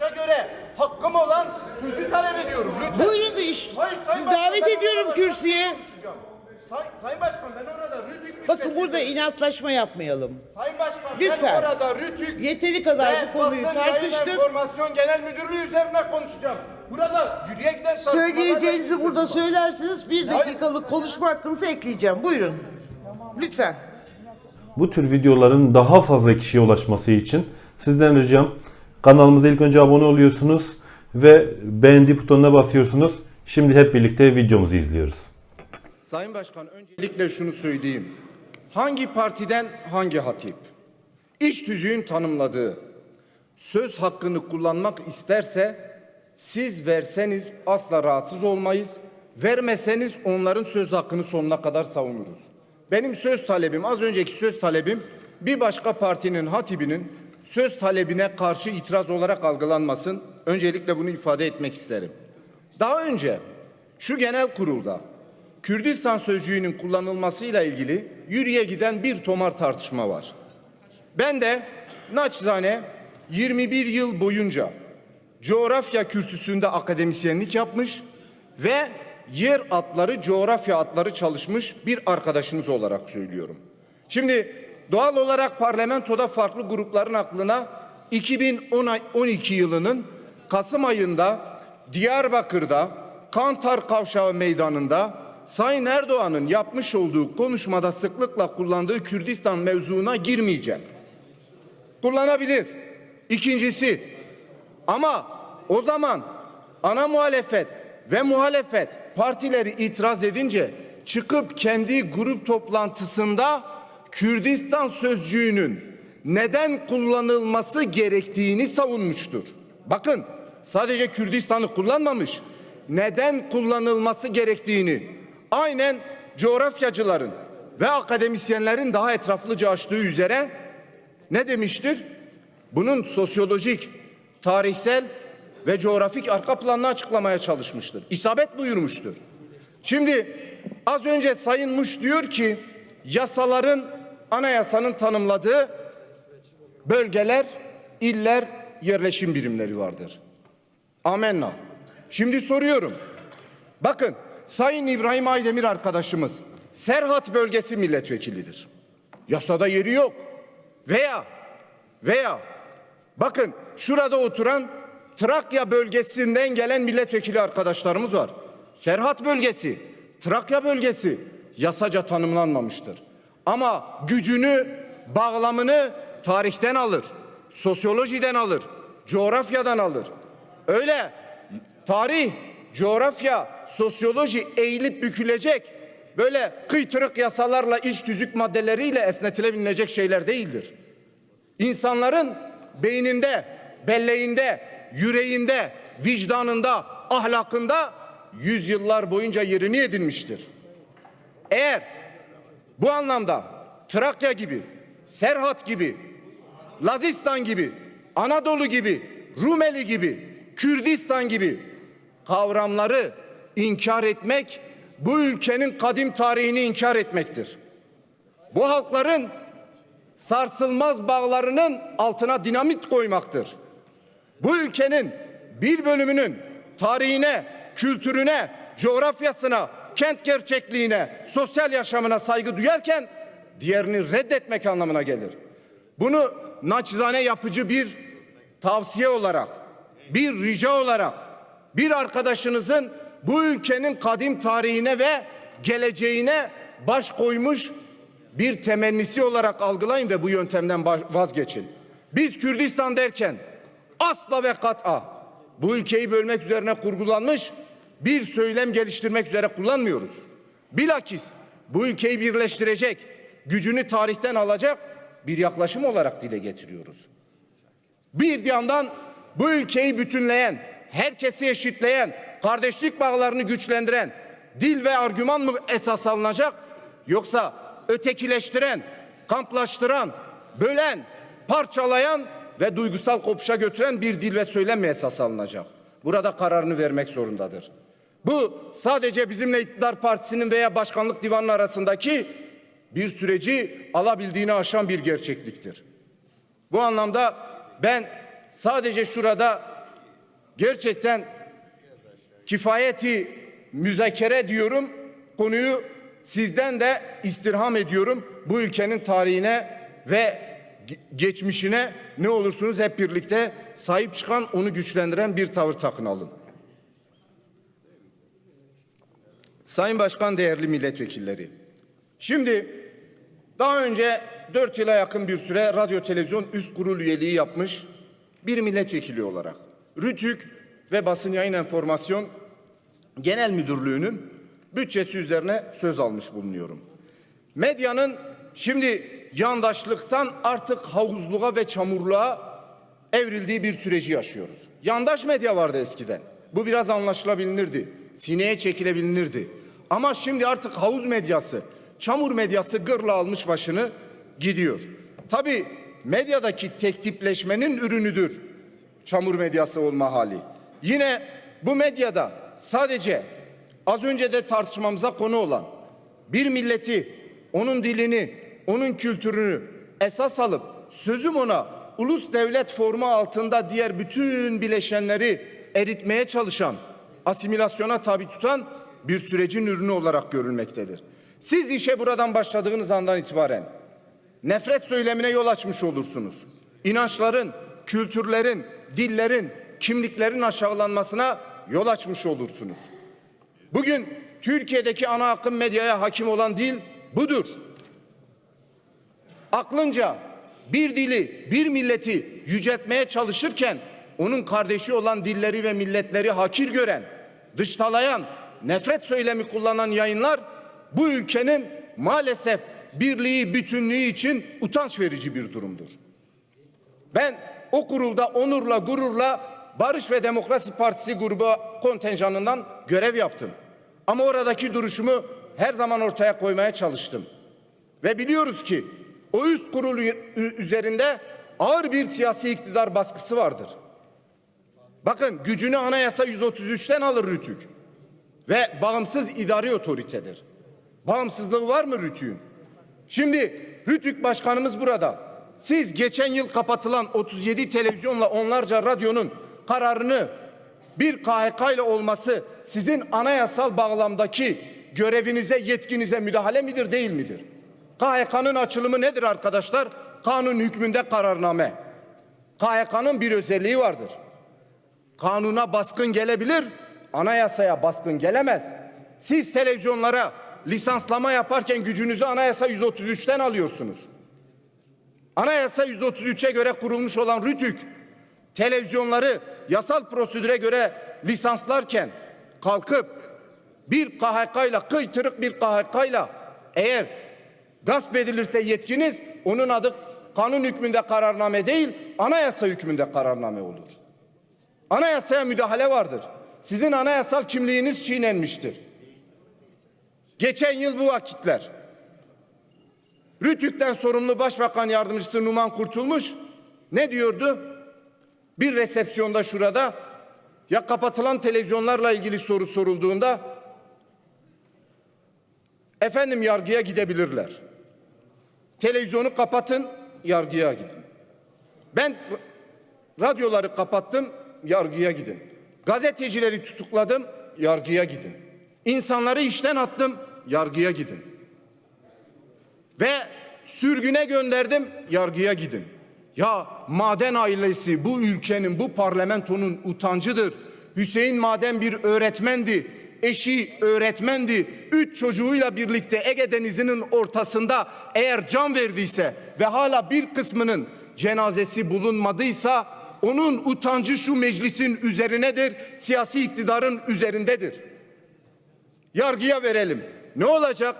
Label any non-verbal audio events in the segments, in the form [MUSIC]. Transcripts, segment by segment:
yanlışa göre hakkım olan sözü talep ediyorum. Lütfen. Buyurun da iş. Hayır, Sayın Başkan, davet ediyorum kürsüye. konuşacağım. Say, Sayın Başkan ben orada Rütük Bakın burada inatlaşma yapmayalım. Sayın Başkan Lütfen. ben orada Rütük Yeteri kadar bu konuyu tartıştık. Enformasyon Genel Müdürlüğü üzerine konuşacağım. Burada yürüye giden Söyleyeceğinizi burada söylersiniz. Bir dakikalık konuşma hakkınızı ekleyeceğim. Buyurun. Lütfen. Bu tür videoların daha fazla kişiye ulaşması için sizden ricam kanalımıza ilk önce abone oluyorsunuz ve beğendi butonuna basıyorsunuz. Şimdi hep birlikte videomuzu izliyoruz. Sayın Başkan öncelikle şunu söyleyeyim. Hangi partiden hangi hatip? İş tüzüğün tanımladığı söz hakkını kullanmak isterse siz verseniz asla rahatsız olmayız. Vermeseniz onların söz hakkını sonuna kadar savunuruz. Benim söz talebim az önceki söz talebim bir başka partinin hatibinin söz talebine karşı itiraz olarak algılanmasın. Öncelikle bunu ifade etmek isterim. Daha önce şu genel kurulda Kürdistan sözcüğünün kullanılmasıyla ilgili yürüye giden bir tomar tartışma var. Ben de naçizane 21 yıl boyunca coğrafya kürsüsünde akademisyenlik yapmış ve yer atları, coğrafya atları çalışmış bir arkadaşınız olarak söylüyorum. Şimdi doğal olarak parlamentoda farklı grupların aklına 2012 yılının Kasım ayında Diyarbakır'da Kantar Kavşağı Meydanı'nda Sayın Erdoğan'ın yapmış olduğu konuşmada sıklıkla kullandığı Kürdistan mevzuuna girmeyeceğim. Kullanabilir. İkincisi ama o zaman ana muhalefet ve muhalefet partileri itiraz edince çıkıp kendi grup toplantısında Kürdistan sözcüğünün neden kullanılması gerektiğini savunmuştur. Bakın sadece Kürdistan'ı kullanmamış, neden kullanılması gerektiğini aynen coğrafyacıların ve akademisyenlerin daha etraflıca açtığı üzere ne demiştir? Bunun sosyolojik, tarihsel ve coğrafik arka planını açıklamaya çalışmıştır. İsabet buyurmuştur. Şimdi az önce Sayın Muş diyor ki yasaların anayasanın tanımladığı bölgeler, iller, yerleşim birimleri vardır. Amenna. Şimdi soruyorum. Bakın Sayın İbrahim Aydemir arkadaşımız Serhat bölgesi milletvekilidir. Yasada yeri yok. Veya veya bakın şurada oturan Trakya bölgesinden gelen milletvekili arkadaşlarımız var. Serhat bölgesi, Trakya bölgesi yasaca tanımlanmamıştır. Ama gücünü, bağlamını tarihten alır, sosyolojiden alır, coğrafyadan alır. Öyle tarih, coğrafya, sosyoloji eğilip bükülecek böyle kıytırık yasalarla iş tüzük maddeleriyle esnetilebilecek şeyler değildir. İnsanların beyninde, belleğinde, yüreğinde, vicdanında, ahlakında yüzyıllar boyunca yerini edinmiştir. Eğer bu anlamda Trakya gibi, Serhat gibi, Lazistan gibi, Anadolu gibi, Rumeli gibi, Kürdistan gibi kavramları inkar etmek bu ülkenin kadim tarihini inkar etmektir. Bu halkların sarsılmaz bağlarının altına dinamit koymaktır. Bu ülkenin bir bölümünün tarihine, kültürüne, coğrafyasına, kent gerçekliğine, sosyal yaşamına saygı duyarken diğerini reddetmek anlamına gelir. Bunu naçizane yapıcı bir tavsiye olarak, bir rica olarak, bir arkadaşınızın bu ülkenin kadim tarihine ve geleceğine baş koymuş bir temennisi olarak algılayın ve bu yöntemden vazgeçin. Biz Kürdistan derken asla ve kat'a bu ülkeyi bölmek üzerine kurgulanmış bir söylem geliştirmek üzere kullanmıyoruz. Bilakis bu ülkeyi birleştirecek, gücünü tarihten alacak bir yaklaşım olarak dile getiriyoruz. Bir yandan bu ülkeyi bütünleyen, herkesi eşitleyen, kardeşlik bağlarını güçlendiren dil ve argüman mı esas alınacak yoksa ötekileştiren, kamplaştıran, bölen, parçalayan ve duygusal kopuşa götüren bir dil ve söylem mi esas alınacak? Burada kararını vermek zorundadır. Bu sadece bizimle iktidar partisinin veya başkanlık divanının arasındaki bir süreci alabildiğini aşan bir gerçekliktir. Bu anlamda ben sadece şurada gerçekten kifayeti müzakere diyorum. Konuyu sizden de istirham ediyorum. Bu ülkenin tarihine ve ge- geçmişine ne olursunuz hep birlikte sahip çıkan, onu güçlendiren bir tavır takınalım. Sayın Başkan, değerli milletvekilleri. Şimdi daha önce 4 yıla yakın bir süre radyo televizyon üst kurul üyeliği yapmış bir milletvekili olarak Rütük ve Basın Yayın Enformasyon Genel Müdürlüğü'nün bütçesi üzerine söz almış bulunuyorum. Medyanın şimdi yandaşlıktan artık havuzluğa ve çamurluğa evrildiği bir süreci yaşıyoruz. Yandaş medya vardı eskiden. Bu biraz anlaşılabilirdi. Sineye çekilebilirdi. Ama şimdi artık havuz medyası, çamur medyası gırla almış başını gidiyor. Tabii medyadaki tek tipleşmenin ürünüdür çamur medyası olma hali. Yine bu medyada sadece az önce de tartışmamıza konu olan bir milleti, onun dilini, onun kültürünü esas alıp sözüm ona ulus devlet formu altında diğer bütün bileşenleri eritmeye çalışan, asimilasyona tabi tutan bir sürecin ürünü olarak görülmektedir. Siz işe buradan başladığınız andan itibaren nefret söylemine yol açmış olursunuz. İnançların, kültürlerin, dillerin, kimliklerin aşağılanmasına yol açmış olursunuz. Bugün Türkiye'deki ana akım medyaya hakim olan dil budur. Aklınca bir dili, bir milleti yüceltmeye çalışırken onun kardeşi olan dilleri ve milletleri hakir gören, dıştalayan, nefret söylemi kullanan yayınlar bu ülkenin maalesef birliği, bütünlüğü için utanç verici bir durumdur. Ben o kurulda onurla, gururla Barış ve Demokrasi Partisi grubu kontenjanından görev yaptım. Ama oradaki duruşumu her zaman ortaya koymaya çalıştım. Ve biliyoruz ki o üst kurul üzerinde ağır bir siyasi iktidar baskısı vardır. Bakın gücünü anayasa 133'ten alır Rütük. Ve bağımsız idari otoritedir. Bağımsızlığı var mı Rütük'ün? Şimdi Rütük Başkanımız burada. Siz geçen yıl kapatılan 37 televizyonla onlarca radyonun kararını bir KHK ile olması sizin anayasal bağlamdaki görevinize, yetkinize müdahale midir, değil midir? KHK'nın açılımı nedir arkadaşlar? Kanun hükmünde kararname. KHK'nın bir özelliği vardır. Kanuna baskın gelebilir, anayasaya baskın gelemez. Siz televizyonlara lisanslama yaparken gücünüzü anayasa 133'ten alıyorsunuz. Anayasa 133'e göre kurulmuş olan RÜTÜK televizyonları yasal prosedüre göre lisanslarken kalkıp bir KHK ile kıytırık bir KHK ile eğer gasp edilirse yetkiniz onun adı kanun hükmünde kararname değil anayasa hükmünde kararname olur. Anayasaya müdahale vardır. Sizin anayasal kimliğiniz çiğnenmiştir. Geçen yıl bu vakitler Rütük'ten sorumlu Başbakan Yardımcısı Numan Kurtulmuş ne diyordu? Bir resepsiyonda şurada ya kapatılan televizyonlarla ilgili soru sorulduğunda efendim yargıya gidebilirler. Televizyonu kapatın, yargıya gidin. Ben radyoları kapattım, yargıya gidin. Gazetecileri tutukladım, yargıya gidin. İnsanları işten attım, yargıya gidin. Ve sürgüne gönderdim, yargıya gidin. Ya maden ailesi bu ülkenin, bu parlamentonun utancıdır. Hüseyin Maden bir öğretmendi. Eşi öğretmendi. Üç çocuğuyla birlikte Ege Denizi'nin ortasında eğer can verdiyse ve hala bir kısmının cenazesi bulunmadıysa onun utancı şu meclisin üzerinedir, siyasi iktidarın üzerindedir. Yargıya verelim. Ne olacak?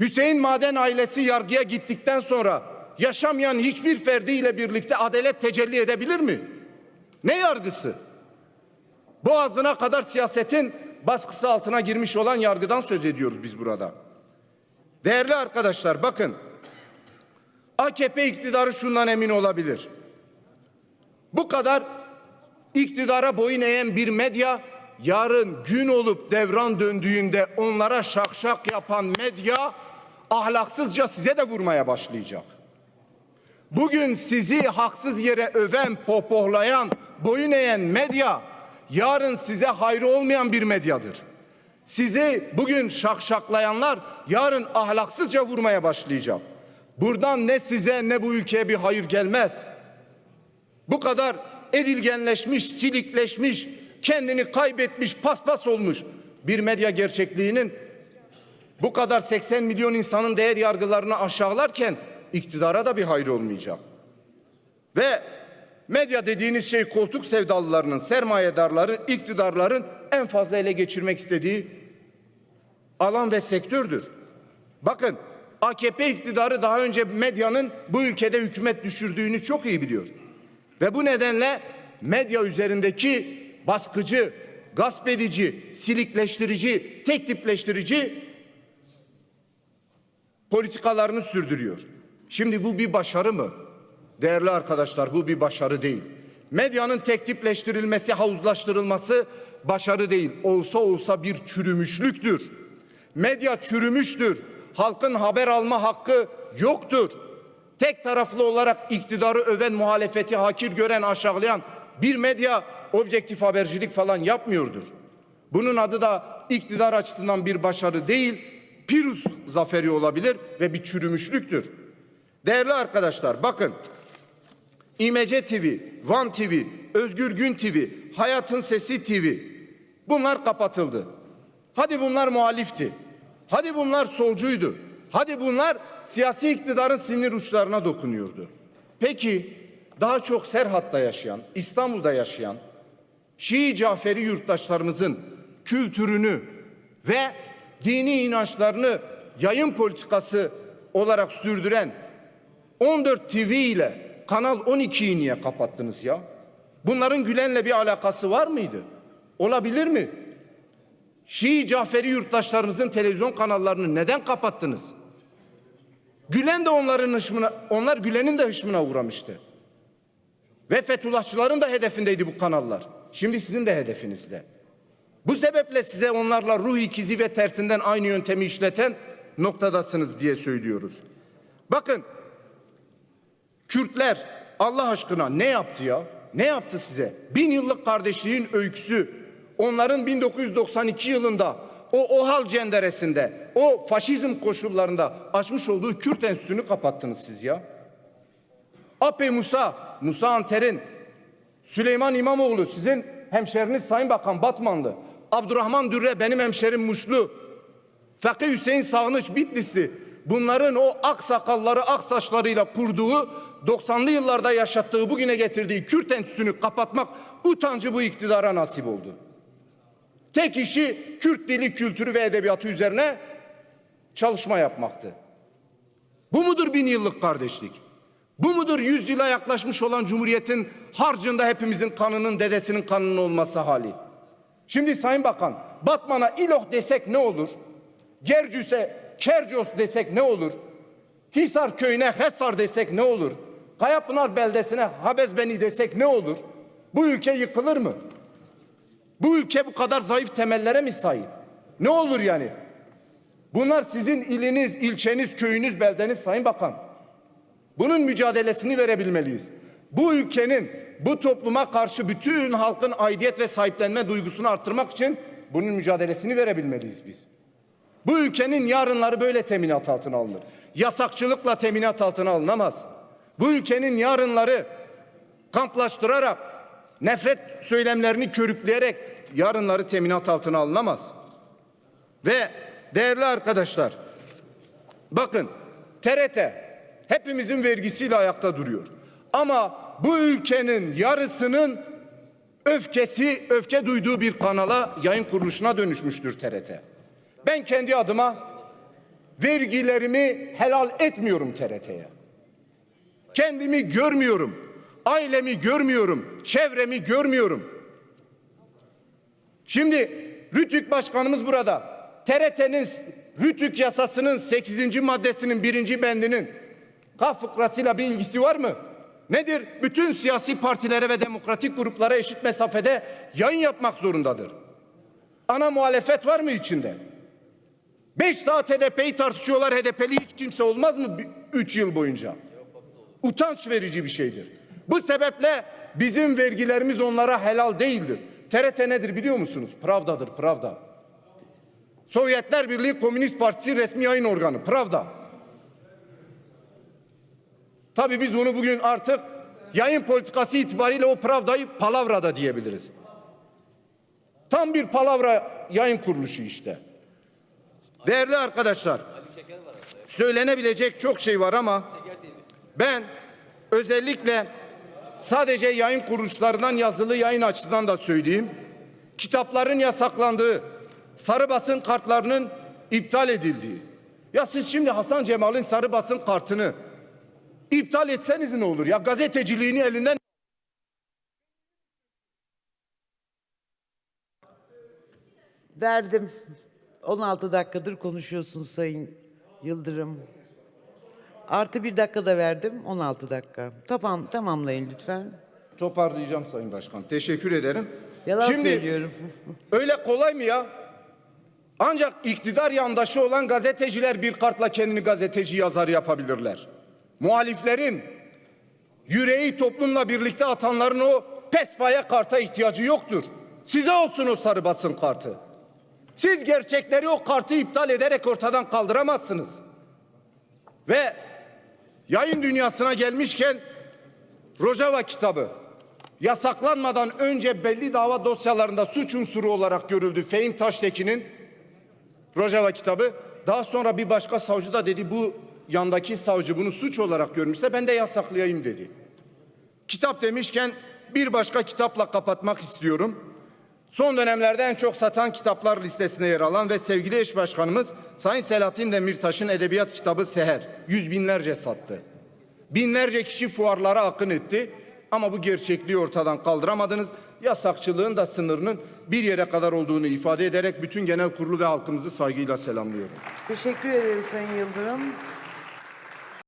Hüseyin Maden ailesi yargıya gittikten sonra yaşamayan hiçbir ferdiyle birlikte adalet tecelli edebilir mi? Ne yargısı? Boğazına kadar siyasetin baskısı altına girmiş olan yargıdan söz ediyoruz biz burada. Değerli arkadaşlar bakın. AKP iktidarı şundan emin olabilir. Bu kadar iktidara boyun eğen bir medya yarın gün olup devran döndüğünde onlara şakşak yapan medya ahlaksızca size de vurmaya başlayacak. Bugün sizi haksız yere öven, popohlayan, boyun eğen medya yarın size hayrı olmayan bir medyadır. Sizi bugün şakşaklayanlar yarın ahlaksızca vurmaya başlayacak. Buradan ne size ne bu ülkeye bir hayır gelmez. Bu kadar edilgenleşmiş, silikleşmiş, kendini kaybetmiş, paspas olmuş bir medya gerçekliğinin bu kadar 80 milyon insanın değer yargılarını aşağılarken iktidara da bir hayır olmayacak. Ve medya dediğiniz şey koltuk sevdalılarının, sermayedarların, iktidarların en fazla ele geçirmek istediği alan ve sektördür. Bakın AKP iktidarı daha önce medyanın bu ülkede hükümet düşürdüğünü çok iyi biliyor. Ve bu nedenle medya üzerindeki baskıcı, gasp edici, silikleştirici, tek tipleştirici politikalarını sürdürüyor. Şimdi bu bir başarı mı? Değerli arkadaşlar bu bir başarı değil. Medyanın tek tipleştirilmesi, havuzlaştırılması başarı değil. Olsa olsa bir çürümüşlüktür. Medya çürümüştür. Halkın haber alma hakkı yoktur. Tek taraflı olarak iktidarı öven, muhalefeti hakir gören, aşağılayan bir medya objektif habercilik falan yapmıyordur. Bunun adı da iktidar açısından bir başarı değil, Pirus zaferi olabilir ve bir çürümüşlüktür. Değerli arkadaşlar bakın İmece TV, Van TV, Özgür Gün TV, Hayatın Sesi TV bunlar kapatıldı. Hadi bunlar muhalifti. Hadi bunlar solcuydu. Hadi bunlar siyasi iktidarın sinir uçlarına dokunuyordu. Peki daha çok Serhat'ta yaşayan, İstanbul'da yaşayan Şii Caferi yurttaşlarımızın kültürünü ve dini inançlarını yayın politikası olarak sürdüren 14 TV ile Kanal 12'yi niye kapattınız ya? Bunların Gülen'le bir alakası var mıydı? Olabilir mi? Şii Caferi yurttaşlarımızın televizyon kanallarını neden kapattınız? Gülen de onların hışmına, onlar Gülen'in de hışmına uğramıştı. Ve Fethullahçıların da hedefindeydi bu kanallar. Şimdi sizin de hedefinizde. Bu sebeple size onlarla ruh ikizi ve tersinden aynı yöntemi işleten noktadasınız diye söylüyoruz. Bakın Kürtler Allah aşkına ne yaptı ya? Ne yaptı size? Bin yıllık kardeşliğin öyküsü. Onların 1992 yılında o OHAL cenderesinde, o faşizm koşullarında açmış olduğu Kürt Enstitüsü'nü kapattınız siz ya. Ape Musa, Musa Anter'in, Süleyman İmamoğlu sizin hemşeriniz Sayın Bakan Batmanlı. Abdurrahman Dürre benim hemşerim Muşlu. Fakih Hüseyin Sağınıç Bitlisli. Bunların o ak sakalları ak saçlarıyla kurduğu 90'lı yıllarda yaşattığı bugüne getirdiği Kürt Enstitüsü'nü kapatmak utancı bu iktidara nasip oldu. Tek işi Kürt dili, kültürü ve edebiyatı üzerine çalışma yapmaktı. Bu mudur bin yıllık kardeşlik? Bu mudur yüz yıla yaklaşmış olan Cumhuriyet'in harcında hepimizin kanının, dedesinin kanının olması hali? Şimdi Sayın Bakan, Batman'a İloh desek ne olur? Gercüs'e Kercos desek ne olur? Hisar köyüne Hesar desek ne olur? Kayapınar beldesine Habezbeni desek ne olur? Bu ülke yıkılır mı? Bu ülke bu kadar zayıf temellere mi sahip? Ne olur yani? Bunlar sizin iliniz, ilçeniz, köyünüz, beldeniz Sayın Bakan. Bunun mücadelesini verebilmeliyiz. Bu ülkenin bu topluma karşı bütün halkın aidiyet ve sahiplenme duygusunu arttırmak için bunun mücadelesini verebilmeliyiz biz. Bu ülkenin yarınları böyle teminat altına alınır. Yasakçılıkla teminat altına alınamaz. Bu ülkenin yarınları kamplaştırarak, nefret söylemlerini körükleyerek yarınları teminat altına alınamaz. Ve değerli arkadaşlar, bakın TRT hepimizin vergisiyle ayakta duruyor. Ama bu ülkenin yarısının öfkesi, öfke duyduğu bir kanala, yayın kuruluşuna dönüşmüştür TRT. Ben kendi adıma vergilerimi helal etmiyorum TRT'ye. Kendimi görmüyorum. Ailemi görmüyorum. Çevremi görmüyorum. Şimdi Rütük Başkanımız burada. TRT'nin Rütük yasasının 8. maddesinin birinci bendinin K fıkrasıyla bir ilgisi var mı? Nedir? Bütün siyasi partilere ve demokratik gruplara eşit mesafede yayın yapmak zorundadır. Ana muhalefet var mı içinde? Beş saat HDP'yi tartışıyorlar. HDP'li hiç kimse olmaz mı? Üç yıl boyunca. Utanç verici bir şeydir. Bu sebeple bizim vergilerimiz onlara helal değildir. TRT nedir biliyor musunuz? Pravdadır, Pravda. Sovyetler Birliği Komünist Partisi resmi yayın organı, Pravda. Tabii biz onu bugün artık yayın politikası itibariyle o Pravda'yı palavrada diyebiliriz. Tam bir palavra yayın kuruluşu işte. Değerli arkadaşlar, söylenebilecek çok şey var ama ben özellikle sadece yayın kuruluşlarından yazılı yayın açısından da söyleyeyim. Kitapların yasaklandığı, sarı basın kartlarının iptal edildiği. Ya siz şimdi Hasan Cemal'in sarı basın kartını iptal etseniz ne olur ya? Gazeteciliğini elinden Verdim. 16 dakikadır konuşuyorsun Sayın Yıldırım. Artı bir dakika da verdim. 16 dakika. Tamam, tamamlayın lütfen. toparlayacağım Sayın Başkan. Teşekkür ederim. Yalan Şimdi söylüyorum. [LAUGHS] öyle kolay mı ya? Ancak iktidar yandaşı olan gazeteciler bir kartla kendini gazeteci yazar yapabilirler. Muhaliflerin yüreği toplumla birlikte atanların o pespaya karta ihtiyacı yoktur. Size olsun o sarı basın kartı. Siz gerçekleri o kartı iptal ederek ortadan kaldıramazsınız. Ve yayın dünyasına gelmişken Rojava kitabı yasaklanmadan önce belli dava dosyalarında suç unsuru olarak görüldü. Fehim Taştekin'in Rojava kitabı. Daha sonra bir başka savcı da dedi bu yandaki savcı bunu suç olarak görmüşse ben de yasaklayayım dedi. Kitap demişken bir başka kitapla kapatmak istiyorum. Son dönemlerde en çok satan kitaplar listesine yer alan ve sevgili eş başkanımız Sayın Selahattin Demirtaş'ın edebiyat kitabı Seher. Yüz binlerce sattı. Binlerce kişi fuarlara akın etti. Ama bu gerçekliği ortadan kaldıramadınız. Yasakçılığın da sınırının bir yere kadar olduğunu ifade ederek bütün genel kurulu ve halkımızı saygıyla selamlıyorum. Teşekkür ederim Sayın Yıldırım.